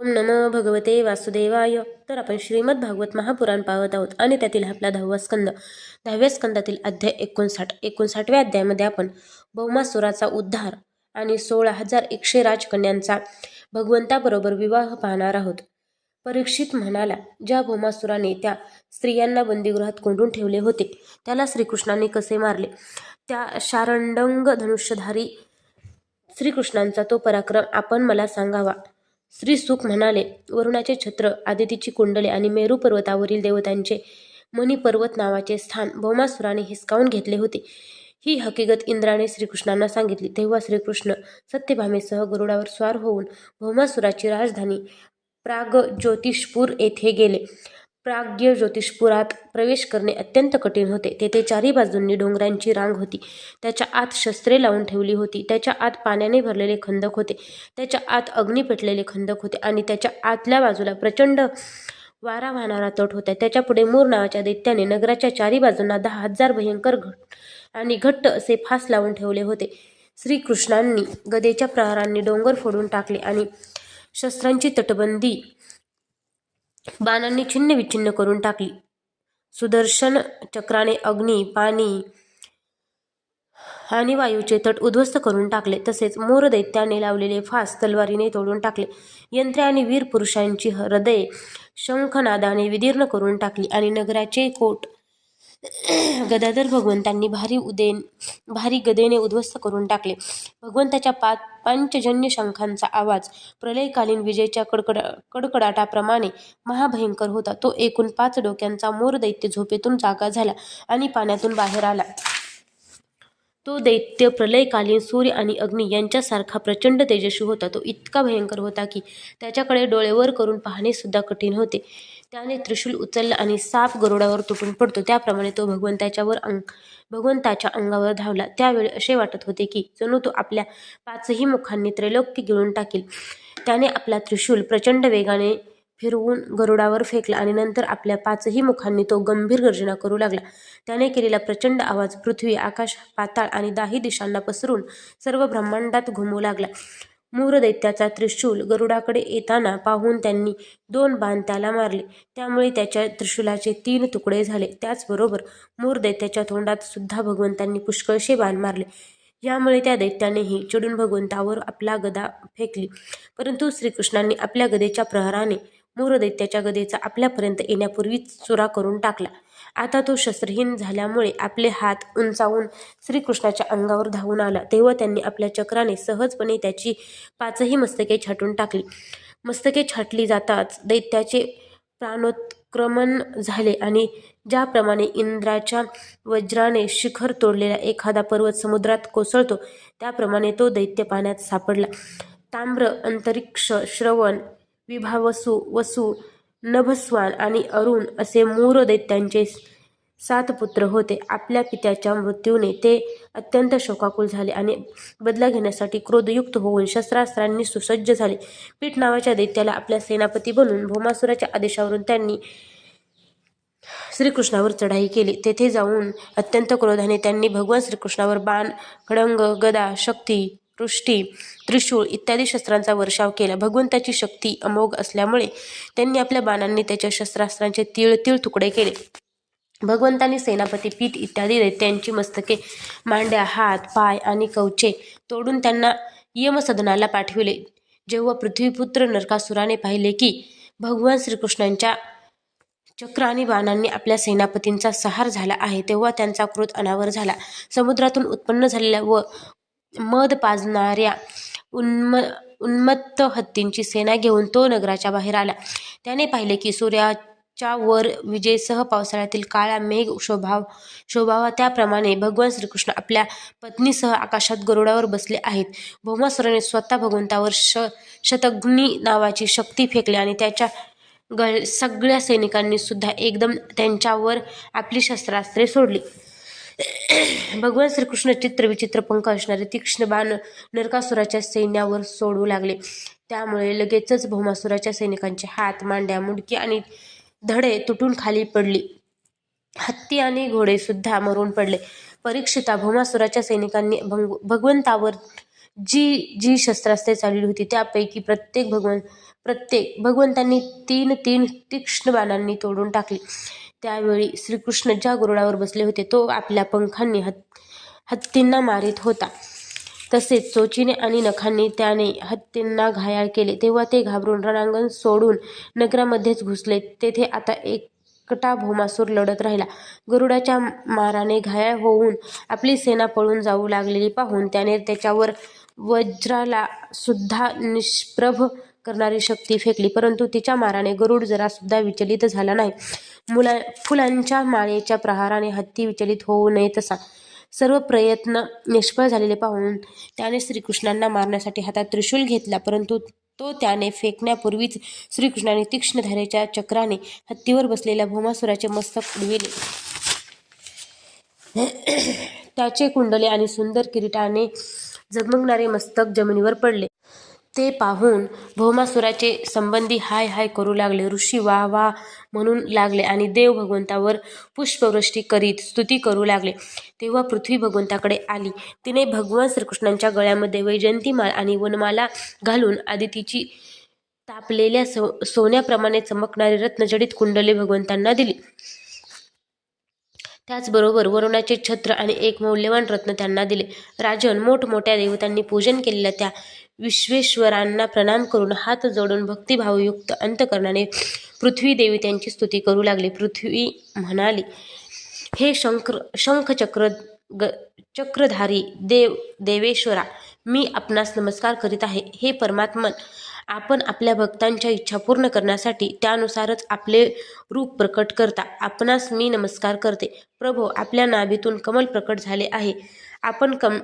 ओम नमो भगवते वासुदेवाय. तर आपण श्रीमद भागवत महापुराण पाहत आहोत आणि त्यातील आपला दहावा स्कंद. दहाव्या स्कंदातील अध्याय एकोणसाठ. एकोणसाठव्या अध्यायामध्ये आपण भौमासुराचा उद्धार आणि सोळा हजार एकशे राजकन्यांचा भगवंताबरोबर विवाह पाहणार आहोत. परीक्षित म्हणाला ज्या भौमासुराने त्या स्त्रियांना बंदीगृहात कोंडून ठेवले होते त्याला श्रीकृष्णाने कसे मारले? त्या शारंडंग धनुष्यधारी श्रीकृष्णांचा तो पराक्रम आपण मला सांगावा. श्री सुख म्हणाले वरुणाचे छत्र आदितीची कुंडले आणि मेरू पर्वतावरील देवतांचे मणिपर्वत नावाचे स्थान भौमासुराने हिसकावून घेतले होते. ही हकीकत इंद्राने श्रीकृष्णांना सांगितली. तेव्हा श्रीकृष्ण सत्यभामेसह गरुडावर स्वार होऊन भौमासुराची राजधानी प्राग ज्योतिषपूर येथे गेले. प्राग्य ज्योतिषपुरात प्रवेश करणे अत्यंत कठीण होते. तेथे चारी बाजूंनी डोंगरांची रांग होती. त्याच्या आत शस्त्रे लावून ठेवली होती. त्याच्या आत पाण्याने भरलेले खंदक होते. त्याच्या आत अग्नी पेटलेले खंदक होते आणि त्याच्या आतल्या बाजूला प्रचंड वारा वाहणारा तट होता. त्याच्यापुढे मूर नावाच्या दैत्याने नगराच्या चारी बाजूंना दहा हजार भयंकर घट आणि घट्ट असे फास लावून ठेवले होते. श्रीकृष्णांनी गदेच्या प्रहारांनी डोंगर फोडून टाकले आणि शस्त्रांची तटबंदी बाणांनी छिन्न विच्छिन्न करून टाकली. सुदर्शन चक्राने अग्नी पाणी आणि वायूचे तट उद्ध्वस्त करून टाकले. तसेच मोर दैत्याने लावलेले फास तलवारीने तोडून टाकले. यंत्रे आणि वीर पुरुषांची हृदय शंखनादाने विदीर्ण करून टाकली आणि नगराचे कोट गदाधर भगवंतांनी भारी उदेन भारी गदेने उद्ध्वस्त करून टाकले. भगवंताच्या पा पांचजन्य शंखांचा आवाज प्रलयकालीन विजेच्या कडकड कडकडाटाप्रमाणे महाभयंकर होता. तो एकूण पाच डोक्यांचा मोर दैत्य झोपेतून जागा झाला आणि पाण्यातून बाहेर आला. तो दैत्य प्रलयकालीन सूर्य आणि अग्नी यांच्यासारखा प्रचंड तेजस्वी होता. तो इतका भयंकर होता की त्याच्याकडे डोळे वर करून पाहणे सुद्धा कठीण होते. त्याने त्रिशूल उचलला आणि साप गरुडावर तुटून पडतो. त्याप्रमाणे तो भगवंताच्यावर अंग भगवंताच्या अंगावर धावला. त्यावेळी असे वाटत होते की जणू तो आपल्या पाचही मुखांनी त्रैलोक्य गिळून टाकील. त्याने आपला त्रिशूल प्रचंड वेगाने फिरवून गरुडावर फेकला आणि नंतर आपल्या पाचही मुखांनी तो गंभीर गर्जना करू लागला. त्याने केलेला प्रचंड आवाज पृथ्वी आकाश पाताळ आणि दाही दिशांना पसरून सर्व ब्रह्मांडात घुमू लागला. मूरदैत्याचा त्रिशूल गरुडाकडे येताना पाहून त्यांनी दोन बाण त्याला मारले. त्यामुळे त्याच्या त्रिशूलाचे तीन तुकडे झाले. त्याचबरोबर मूरदैत्याच्या तोंडात सुद्धा भगवंतांनी पुष्कळशे बाण मारले. यामुळे त्या दैत्यानेही चिडून भगवंतावर आपला गदा फेकली. परंतु श्रीकृष्णांनी आपल्या गदेच्या प्रहाराने मूर दैत्याच्या गदेचा आपल्यापर्यंत येण्यापूर्वीच चुरा करून टाकला. आता तो शस्त्रहीन झाल्यामुळे आपले हात उंचावून श्रीकृष्णाच्या अंगावर धावून आला. तेव्हा त्यांनी आपल्या चक्राने सहजपणे त्याची पाचही मस्तके छाटून टाकली. मस्तके छाटली जाताच दैत्याचे प्राणोत्क्रमण झाले आणि ज्याप्रमाणे इंद्राच्या वज्राने शिखर तोडलेला एखादा पर्वत समुद्रात कोसळतो त्याप्रमाणे तो दैत्य पाण्यात सापडला. ताम्र अंतरिक्ष श्रवण विभावसू वसू नभस्वान आणि अरुण असे मूर दैत्यांचे सात पुत्र होते. आपल्या पित्याच्या मृत्यूने ते अत्यंत शोकाकुल झाले आणि बदला घेण्यासाठी क्रोधयुक्त होऊन शस्त्रास्त्रांनी सुसज्ज झाले. पीठ नावाच्या दैत्याला आपल्या सेनापती बनून भोमासुराच्या आदेशावरून त्यांनी श्रीकृष्णावर चढाई केली. तेथे जाऊन अत्यंत क्रोधाने त्यांनी भगवान श्रीकृष्णावर बाण खडंग गदा शक्ती वृष्टी त्रिशूळ इत्यादी शस्त्रांचा वर्षाव केला. भगवंताची शक्ती अमोघ असल्यामुळे त्यांनी आपल्या बाणांनी त्याच्या शस्त्रास्त्रांचे तीळ तीळ तुकडे केले. भगवंतांनी सेनापती पीठ इत्यादी दैत्यांची मस्तके मांड्या हात पाय आणि कवचे तोडून त्यांना यमसदनाला पाठविले. जेव्हा पृथ्वीपुत्र नरकासुराने पाहिले की भगवान श्रीकृष्णांच्या चक्र आणि बाणांनी आपल्या सेनापतींचा सहार झाला आहे तेव्हा त्यांचा क्रोध अनावर झाला. समुद्रातून उत्पन्न झालेल्या व मध पाजणाऱ्या उन्म उन्मत्त हत्तींची सेना घेऊन तो नगराच्या बाहेर आला. त्याने पाहिले की सूर्याच्या वर विजेसह पावसाळ्यातील काळा मेघ शोभाव शोभावा त्याप्रमाणे भगवान श्रीकृष्ण आपल्या पत्नीसह आकाशात गरुडावर बसले आहेत. भौमासुराने स्वतः भगवंतावर श शतघ्नी नावाची शक्ती फेकली आणि त्याच्या गळ सगळ्या सैनिकांनी सुद्धा एकदम त्यांच्यावर आपली शस्त्रास्त्रे सोडली. भगवान श्रीकृष्ण चित्र विचित्र पंख असणारे तीक्ष्ण बाण नरकासुराच्या सैन्यावर सोडू लागले. त्यामुळे लगेचच भौमासुराच्या सैनिकांचे हात मांड्या मुडकी आणि धडे तुटून खाली पडली. हत्ती आणि घोडे सुद्धा मरून पडले. परीक्षिता भौमासुराच्या सैनिकांनी भंग भगवंतावर जी जी शस्त्रास्त्रे चालली होती त्यापैकी प्रत्येक भगवंत प्रत्येक भगवंतांनी तीन तीन तीक्ष्ण बाणांनी तोडून टाकली. त्यावेळी श्रीकृष्ण ज्या गरुडावर बसले होते तो आपल्या पंखांनी हत् हत्तींना मारित होता. तसेच चोचीने आणि नखांनी त्याने हत्तींना घायाळ केले. तेव्हा ते घाबरून रणांगण सोडून नगरामध्येच घुसले. तेथे आता एकटा भोमासूर लढत राहिला. गरुडाच्या माराने घायाळ होऊन आपली सेना पळून जाऊ लागलेली पाहून त्याने त्याच्यावर वज्राला सुद्धा निष्प्रभ करणारी शक्ती फेकली. परंतु तिच्या माराने गरुड जरा सुद्धा विचलित झाला नाही. मुला फुलांच्या माळेच्या प्रहाराने हत्ती विचलित होऊ नये तसा सर्व प्रयत्न निष्फळ झालेले पाहून त्याने श्रीकृष्णांना मारण्यासाठी हातात त्रिशूल घेतला परंतु तो त्याने फेकण्यापूर्वीच श्रीकृष्णाने तीक्ष्ण धारेच्या चक्राने हत्तीवर बसलेल्या भूमासुराचे मस्तक उडविले त्याचे कुंडले आणि सुंदर किरीटाने झगमगणारे मस्तक जमिनीवर पडले. ते पाहून भौमासुराचे संबंधी हाय हाय करू लागले. ऋषी वा वा म्हणून लागले आणि देव भगवंतावर पुष्पवृष्टी करीत स्तुती करू लागले. तेव्हा पृथ्वी भगवंताकडे आली. तिने भगवान श्रीकृष्णांच्या गळ्यामध्ये वैजयंतीमाल आणि वनमाला घालून आदितीची तापलेल्या सो सोन्याप्रमाणे चमकणारी रत्नजडित कुंडले भगवंतांना दिली. त्याचबरोबर वरुणाचे छत्र आणि एक मौल्यवान रत्न त्यांना दिले. राजन मोठमोठ्या देवतांनी पूजन केलेल्या त्या विश्वेश्वरांना प्रणाम करून हात जोडून भक्तिभावयुक्त अंतकरणाने पृथ्वी देवी त्यांची स्तुती करू लागली. पृथ्वी म्हणाली हे शंकर शंखचक्र ग चक्रधारी देव देवेश्वरा मी आपणास नमस्कार करीत आहे. हे परमात्मन आपण आपल्या भक्तांच्या इच्छा पूर्ण करण्यासाठी त्यानुसारच आपले रूप प्रकट करता. आपणास मी नमस्कार करते. प्रभो आपल्या नाभीतून कमल प्रकट झाले आहे. आपण कम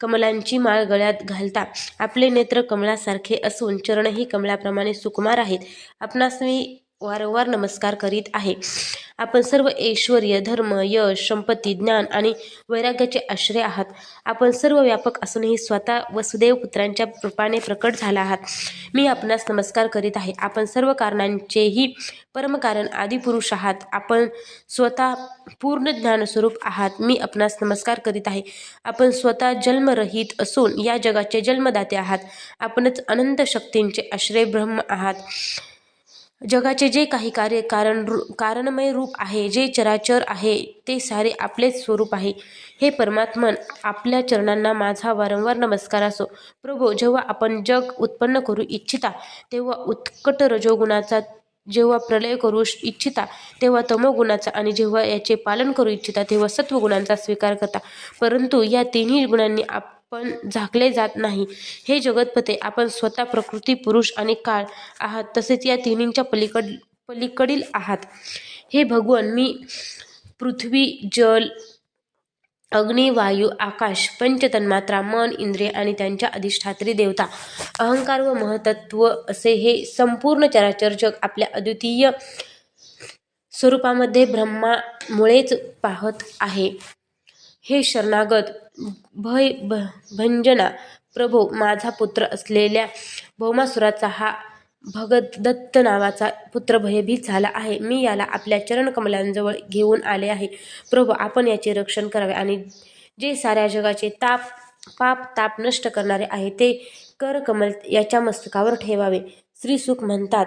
कमलांची माळ गळ्यात घालता. आपले नेत्र कमळासारखे असून चरणही कमळाप्रमाणे सुकुमार आहेत. आपणास मी वारंवार नमस्कार करीत आहे. आपण सर्व ऐश्वर्य धर्म यश संपत्ती ज्ञान आणि वैराग्याचे आश्रय आहात. आपण सर्व व्यापक असूनही स्वतः वसुदेव पुत्रांच्या रूपाने प्रकट झाला आहात. मी आपणास नमस्कार करीत आहे. आपण सर्व कारणांचेही परमकारण आदिपुरुष आहात. आपण स्वतः पूर्ण ज्ञानस्वरूप आहात. मी आपणास नमस्कार करीत आहे. आपण स्वतः जन्मरहित असून या जगाचे जन्मदाते आहात. आपणच अनंत शक्तींचे आश्रय ब्रह्म आहात. जगाचे जे काही कार्य कारण रू कारणमय रूप आहे जे चराचर आहे ते सारे आपलेच स्वरूप आहे. हे परमात्मन आपल्या चरणांना माझा वारंवार नमस्कार असो. प्रभो जेव्हा आपण जग उत्पन्न करू इच्छिता तेव्हा उत्कट रजोगुणाचा जेव्हा प्रलय करू इच्छिता तेव्हा तमोगुणाचा आणि जेव्हा याचे पालन करू इच्छिता तेव्हा सत्वगुणांचा स्वीकार करता. परंतु या तिन्ही गुणांनी आप आपण झाकले जात नाही. हे जगतपते. आपण स्वतः प्रकृती पुरुष आणि काळ आहात. तसेच या तिन्हींच्या पलीकड पलीकडील आहात. हे भगवान मी पृथ्वी जल अग्नी वायू आकाश पंचतन्मात्रा मन इंद्रिय आणि त्यांच्या अधिष्ठात्री देवता अहंकार व महतत्व असे हे संपूर्ण चराचर जग आपल्या अद्वितीय स्वरूपामध्ये ब्रह्मामुळेच पाहत आहे. हे शरणागत भय भ भंजना प्रभो माझा पुत्र असलेल्या भौमासुराचा हा भगदत्त नावाचा पुत्र भयभीत झाला आहे. मी याला आपल्या चरणकमलांजवळ घेऊन आले आहे. प्रभू आपण याचे रक्षण करावे आणि जे साऱ्या जगाचे ताप पाप ताप नष्ट करणारे आहे ते करकमल याच्या मस्तकावर ठेवावे. श्रीसुख म्हणतात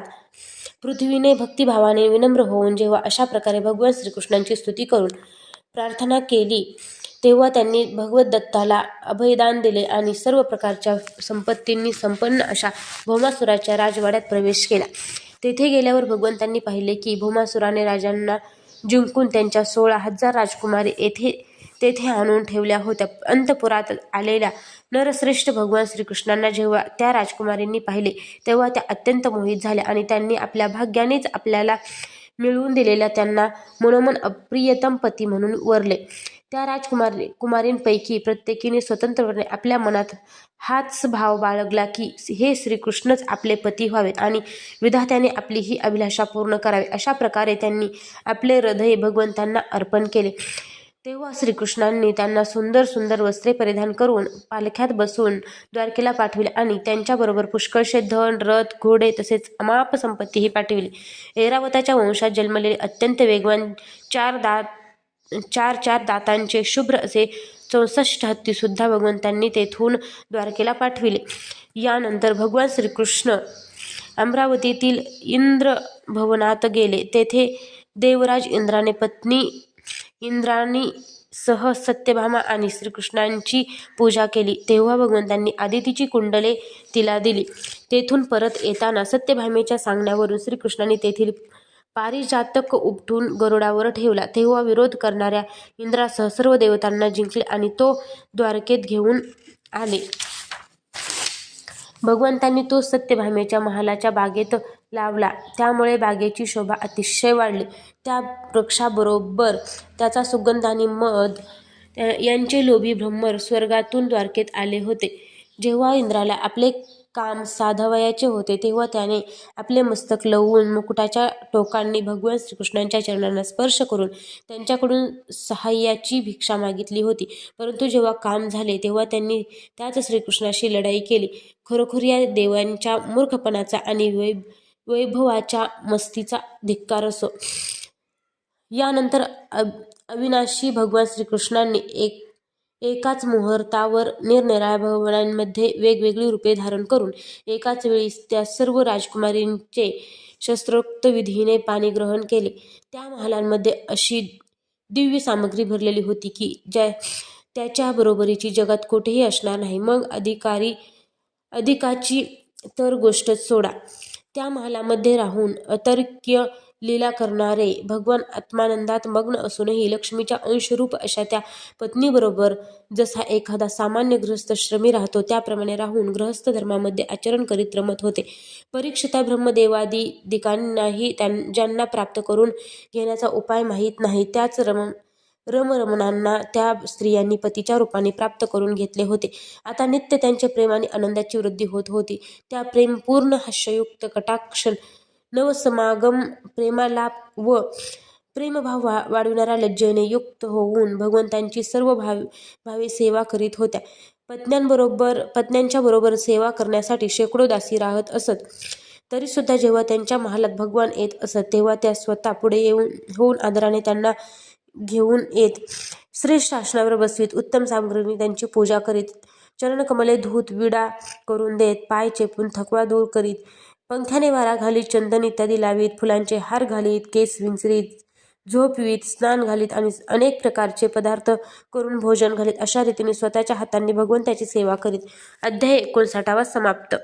पृथ्वीने भक्तिभावाने विनम्र होऊन जेव्हा अशा प्रकारे भगवान श्रीकृष्णांची स्तुती करून प्रार्थना केली तेव्हा त्यांनी भगवत दत्ताला अभयदान दिले आणि सर्व प्रकारच्या संपत्तींनी संपन्न अशा भौमासुराच्या राजवाड्यात प्रवेश केला. तेथे गेल्यावर भगवंतांनी पाहिले की भौमासुराने राजांना जिंकून त्यांच्या सोळा हजार राजकुमारी येथे तेथे आणून ठेवल्या होत्या. अंतपुरात आलेल्या नरश्रेष्ठ भगवान श्रीकृष्णांना जेव्हा त्या राजकुमारींनी पाहिले तेव्हा त्या अत्यंत मोहित झाल्या आणि त्यांनी आपल्या भाग्यानेच आपल्याला मिळवून दिलेल्या त्यांना मनोमन अप्रियतम पती म्हणून वरले. त्या राजकुमार कुमारींपैकी प्रत्येकीने स्वतंत्रपणे आपल्या मनात हाच भाव बाळगला की हे श्रीकृष्णच आपले पती व्हावेत आणि विधात्याने आपली ही अभिलाषा पूर्ण करावी अशा प्रकारे त्यांनी आपले हृदय भगवंतांना अर्पण केले. तेव्हा श्रीकृष्णांनी त्यांना सुंदर सुंदर वस्त्रे परिधान करून पालख्यात बसून द्वारकेला पाठविले आणि त्यांच्याबरोबर पुष्कळशे धन रथ घोडे तसेच अमाप संपत्तीही पाठविली. ऐरावताच्या वंशात जन्मलेले अत्यंत वेगवान चार दात चार चार दातांचे शुभ्र असे चौसष्ट हत्तीसुद्धा भगवंतांनी तेथून द्वारकेला पाठविले. यानंतर भगवान श्रीकृष्ण अमरावतीतील इंद्र भवनात गेले. तेथे देवराज इंद्राने पत्नी इंद्राणी सह सत्यभामा आणि श्रीकृष्णांची पूजा केली. तेव्हा भगवंतांनी आदितीची कुंडले तिला दिली. तेथून परत येताना सत्यभामेच्या सांगण्यावरून श्रीकृष्णाने तेथील पारिजातक उपटून गरुडावर ठेवला. तेव्हा विरोध करणाऱ्या इंद्रासह सर्व देवतांना जिंकले आणि तो द्वारकेत घेऊन आले. भगवंतांनी तो सत्यभामेच्या महालाच्या बागेत लावला. त्यामुळे बागेची शोभा अतिशय वाढली. त्या वृक्षाबरोबर त्याचा सुगंध आणि मध यांचे लोभी भ्रमर स्वर्गातून द्वारकेत आले होते. जेव्हा इंद्राला आपले काम साधवायचे होते तेव्हा त्याने आपले मस्तक लवून मुकुटाच्या टोकांनी भगवान श्रीकृष्णांच्या चरणांना स्पर्श करून त्यांच्याकडून सहाय्याची भिक्षा मागितली होती. परंतु जेव्हा काम झाले तेव्हा त्यांनी त्याच श्रीकृष्णाशी लढाई केली. खरोखर या देवांच्या मूर्खपणाचा आणि वै वैभवाच्या मस्तीचा धिक्कार असो. यानंतर अविनाशी भगवान श्रीकृष्णांनी एक एकाच मुहूर्तावर निरनिराळ्या भवनांमध्ये वेगवेगळी रूपे धारण करून एकाच वेळी त्या सर्व राजकुमारींचे शस्त्रोक्त विधीने पाणी ग्रहण केले. त्या महालांमध्ये अशी दिव्य सामग्री भरलेली होती की ज्या त्याच्या बरोबरीची जगात कुठेही असणार नाही. मग अधिकारी अधिकाची तर गोष्टच सोडा. त्या महालामध्ये राहून अतर्क्य लीला करणारे भगवान आत्मानंदात मग्न असूनही लक्ष्मीच्या अंशरूप अशा त्या पत्नीबरोबर जसा एखादा सामान्य गृहस्थ श्रमी राहतो त्याप्रमाणे राहून गृहस्थ धर्मामध्ये आचरण करीत रमत होते. परीक्षिता ब्रह्मदेवादी दिकांनाही त्यां ज्यांना प्राप्त करून घेण्याचा उपाय माहीत नाही त्याच रम रमरमणांना त्या स्त्रियांनी पतीच्या रूपाने प्राप्त करून घेतले होते. आता नित्य त्यांच्या प्रेमाने आनंदाची वृद्धी होत होती. त्या प्रेमपूर्ण हास्ययुक्त कटाक्ष नवसमागम प्रेमालाप व प्रेमभाव वा वाढविणाऱ्या लज्जेने युक्त होऊन भगवंतांची सर्व भाव भावे सेवा करीत होत्या. पत्न्यांबरोबर पत्न्यांच्या बरोबर सेवा करण्यासाठी शेकडो दासी राहत असत. तरीसुद्धा जेव्हा त्यांच्या महालात भगवान येत असत तेव्हा त्या स्वतः पुढे येऊन होऊन आदराने त्यांना घेऊन येत. श्रेष्ठ आसनावर बसवीत उत्तम सामग्रीने त्यांची पूजा करीत चरणकमले धूत विडा करून देत पाय चेपून थकवा दूर करीत पंख्याने वारा घालीत चंदन इत्यादी लावीत फुलांचे हार घालीत केस विंचरीत झोपवीत स्नान घालीत आणि अनेक प्रकारचे पदार्थ करून भोजन घालीत. अशा रीतीने स्वतःच्या हातांनी भगवंताची सेवा करीत. अध्याय एकोणसाठावा समाप्त.